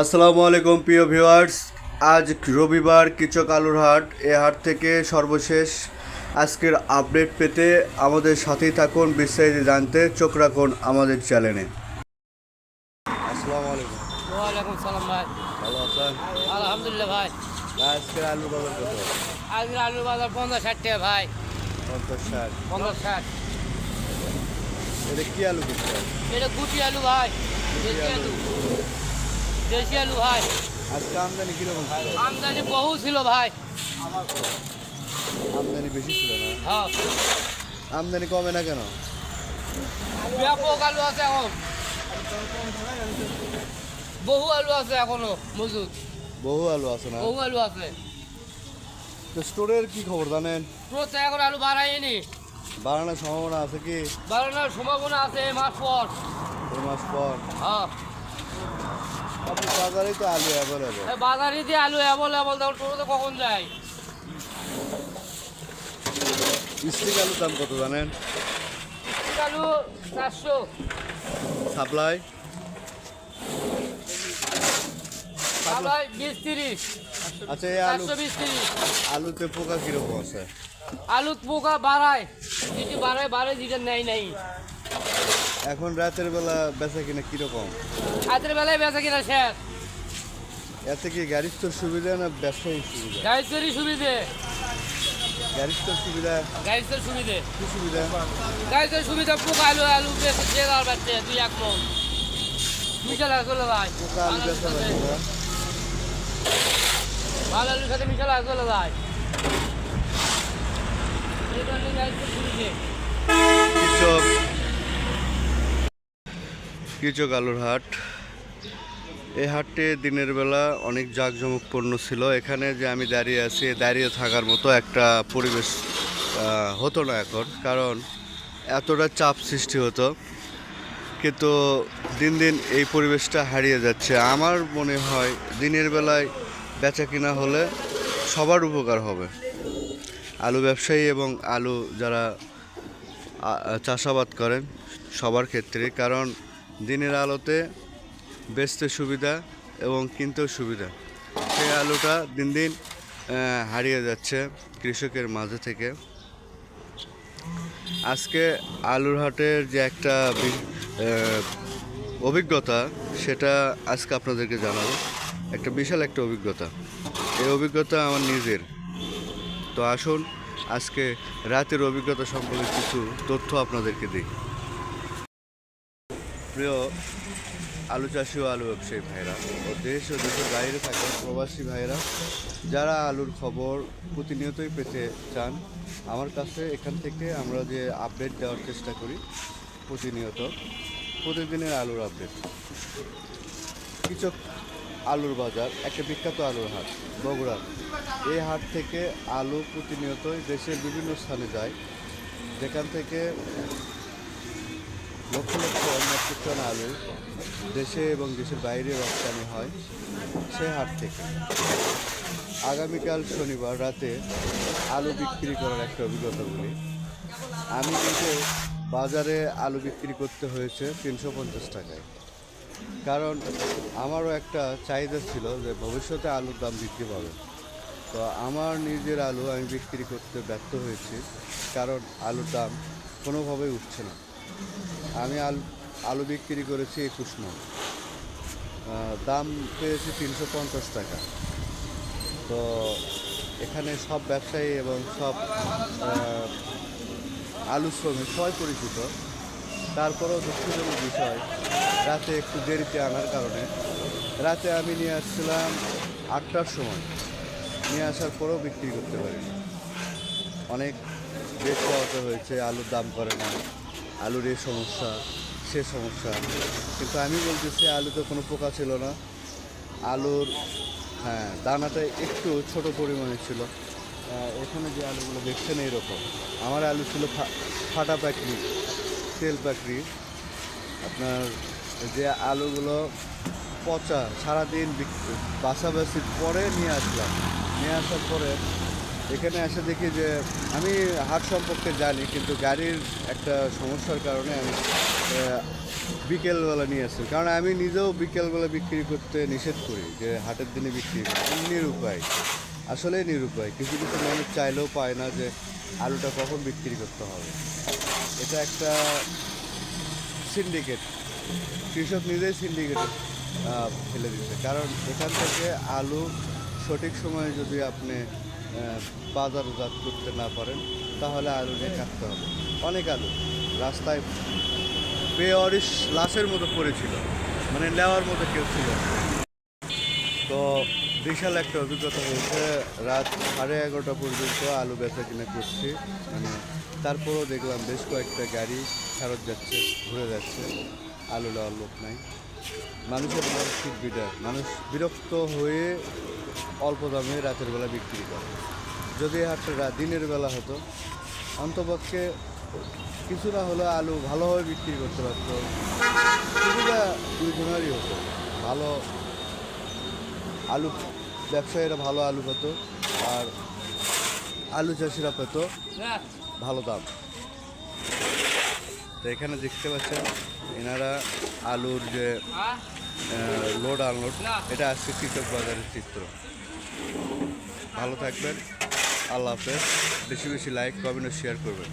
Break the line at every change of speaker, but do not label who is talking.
আসসালামু আলাইকুম প্রিয় ভিউয়ার্স। আজ রবিবার কিচক আলুর হাট। এ হাট থেকে সর্বশেষ আজকের আপডেট পেতে আমাদের সাথেই থাকুন বিস্তারিত জানতে চোখ রাখুন আমাদের চ্যানেলে। আসসালামু আলাইকুম।
ওয়ালাইকুম সালাম ভাই।
ভালো আছেন?
আলহামদুলিল্লাহ ভাই।
আজকের আলু বাজার কত?
আজকের আলুর বাজার পঞ্চাশ ষাট টাকা ভাই।
পঞ্চাশ ষাট।
পঞ্চাশ ষাট।
এটা কি আলু
এটা গুটি আলু ভাই। আলু। দেশি আলু ভাই।
আজকে আমদানি কীরকম
আমদানি বহু ছিল ভাই।
আমদানি বেশি ছিল না?
হ্যাঁ।
আমদানি কমে না কেন?
ব্যাপক আলু আছে এখন। বহু আলু আছে এখনও মজুদ।
বহু আলু আছে না?
বহু আলু আছে।
তো স্টোরের কি খবর জানেন?
প্রত্যেক এখন আলু বাড়ায়নি।
বাড়ানোর সম্ভাবনা আছে কি?
বাড়ানোর সম্ভাবনা আছে এই মাস পর।
এই মাস পর?
হ্যাঁ।
বাজারেই তো আলু অ্যাভেলেবল
বাজারে আলু অ্যাভেলেবল তখন টোটোতে কখন যায়?
স্টিক আলুর দাম কত জানেন?
আলু চারশো।
সাপ্লাই?
বিশ তিরিশ।
আচ্ছা এই আলু আলুতে পোকা কীরকম আছে?
আলু পোকা বাড়ায়। যেটি বাড়ায় বাড়ে যেটা নেই নাই
এখন রাতের বেলা বেচা কিনা কীরকম?
রাতের বেলায় বেচা কিনা শেষ।
এতে কি গাড়ির তোর সুবিধা না ব্যবসায়ী সুবিধা?
গাড়ির তৈরি সুবিধে।
গাড়ির তোর সুবিধা?
গাড়ির তৈরি সুবিধে।
কি সুবিধা?
গাড়ির তৈরি সুবিধা পোকা আলু আলু বেশি দিয়ে দেওয়ার পাচ্ছে দুই এক মন। মিশাল আছে চলে যায়
পোকা আলু বেচা
ভালো আলুর সাথে মিশাল আছে চলে যায় এই গাড়ির সুবিধে।
কৃষক আলুর হাট। এই হাটটি দিনের বেলা অনেক জাঁকজমকপূর্ণ ছিল। এখানে যে আমি দাঁড়িয়ে আছি, দাঁড়িয়ে থাকার মতো একটা পরিবেশ হতো না এখন, কারণ এতটা চাপ সৃষ্টি হতো। কিন্তু দিন দিন এই পরিবেশটা হারিয়ে যাচ্ছে। আমার মনে হয় দিনের বেলায় বেচা কিনা হলে সবার উপকার হবে। আলু ব্যবসায়ী এবং আলু যারা চাষাবাদ করেন সবার ক্ষেত্রে কারণ দিনের আলোতে বেচতে সুবিধা এবং কিনতেও সুবিধা। সেই আলুটা দিন দিন হারিয়ে যাচ্ছে কৃষকের মাঝে থেকে। আজকে আলুর হাটের যে একটা অভিজ্ঞতা, সেটা আজকে আপনাদেরকে জানাব। একটা বিশাল একটা অভিজ্ঞতা। এই অভিজ্ঞতা আমার নিজের। তো আসুন, আজকে রাতের অভিজ্ঞতা সম্পর্কে কিছু তথ্য আপনাদেরকে দিই। প্রিয় আলু চাষি ও আলু ব্যবসায়ী ভাইরা ও দেশ ও দেশের বাইরে থাকা প্রবাসী ভাইরা যারা আলুর খবর প্রতিনিয়তই পেতে চান, আমার কাছে এখান থেকে আমরা যে আপডেট দেওয়ার চেষ্টা করি প্রতিনিয়ত, প্রতিদিনের আলুর আপডেট কিছু আলুর বাজার, একটা বিখ্যাত আলুর হাট, বগুড়া। এই হাট থেকে আলু প্রতিনিয়তই দেশের বিভিন্ন স্থানে যায়। যেখান থেকে লক্ষ লক্ষ মেট্রিক টন আলু দেশে এবং দেশের বাইরে রপ্তানি হয় সে হাট থেকে। আগামীকাল শনিবার রাতে আলু বিক্রি করার একটা অভিজ্ঞতা বলি। আমি নিজে বাজারে আলু বিক্রি করতে হয়েছে তিনশো পঞ্চাশ টাকায়। কারণ আমারও একটা চাহিদা ছিল যে ভবিষ্যতে আলুর দাম বৃদ্ধি পাবে। তো আমার নিজের আলু আমি বিক্রি করতে ব্যর্থ হয়েছি। কারণ আলুর দাম কোনোভাবেই উঠছে না। আমি আলু আলু বিক্রি করেছি একুশ মন। দাম পেয়েছি তিনশো পঞ্চাশ টাকা। তো এখানে সব ব্যবসায়ী এবং সব আলু শ্রমিক সবাই পরিচিত। তারপরেও দুঃখজনক বিষয়, রাতে একটু দেরিতে আনার কারণে। রাতে আমি নিয়ে আসছিলাম আটটার সময়। নিয়ে আসার পরেও বিক্রি করতে পারিনি। অনেক বেশ পাওয়াতে হয়েছে, আলুর দাম করে না আলুর এই সমস্যা, সে সমস্যা। কিন্তু আমি বলতেছি, আলুতে কোনো পোকা ছিল না। আলুর হ্যাঁ দানাটা একটু ছোট পরিমাণে ছিল। এখানে যে আলুগুলো দেখছেন এইরকম। আমার আলু ছিল ফাটা পাকড়ি তেল পাকড়ি আপনার যে আলুগুলো পচা, সারাদিন বাছাবাছির পরে নিয়ে আসলাম। নিয়ে আসার পরে এখানে এসে দেখি যে আমি হাট সম্পর্কে জানি, কিন্তু গাড়ির একটা সমস্যার কারণে আমি বিকেলবেলা নিয়ে আসছেন কারণ আমি নিজেও বিকেলবেলা বিক্রি করতে নিষেধ করি, যে হাটের দিনে বিক্রি করি। নিরুপায়, আসলে নিরুপায়। কিছু কিছু মানুষ চাইলেও পায় না যে আলুটা কখন বিক্রি করতে হবে। এটা একটা সিন্ডিকেট কৃষক নিজেই সিন্ডিকেটে ফেলে দিচ্ছে। কারণ এখান থেকে আলু সঠিক সময়ে যদি আপনি বাজারজাত করতে না পারেন, তাহলে আলু নিয়ে কাটতে হবে। অনেক আলু রাস্তায় বেঅরিস লাশের মতো পড়েছিল মানে নেওয়ার মতো কেউ ছিল তো বিশাল একটা অভিজ্ঞতা হয়েছে, রাত সাড়ে এগারোটা পর্যন্ত আলু বেচা কিনা করছি মানে তারপরও দেখলাম বেশ কয়েকটা গাড়ি ফেরত যাচ্ছে, ঘুরে যাচ্ছে, আলু নেওয়ার লোক নাই। মানুষের মানসিক বিদায় মানুষ বিরক্ত হয়ে অল্প দামে রাতের বেলা বিক্রি করে। যদি হাটটা দিনের বেলা হতো, অন্তপক্ষে কিছু না হলে আলু ভালোভাবে বিক্রি করতে পারতো। সুবিধা দুইজনেরই হতো। ভালো আলু, ব্যবসায়ীরা ভালো আলু পেত আর আলু চাষিরা পেত ভালো দাম। তো এখানে দেখতে পাচ্ছেন, এনারা আলুর যে লোড আনলোড এটা আজকে কৃষক বাজারের চিত্র। ভালো থাকবেন, আল্লাহ হাফেজ। বেশি বেশি লাইক কমেন্ট শেয়ার করবেন।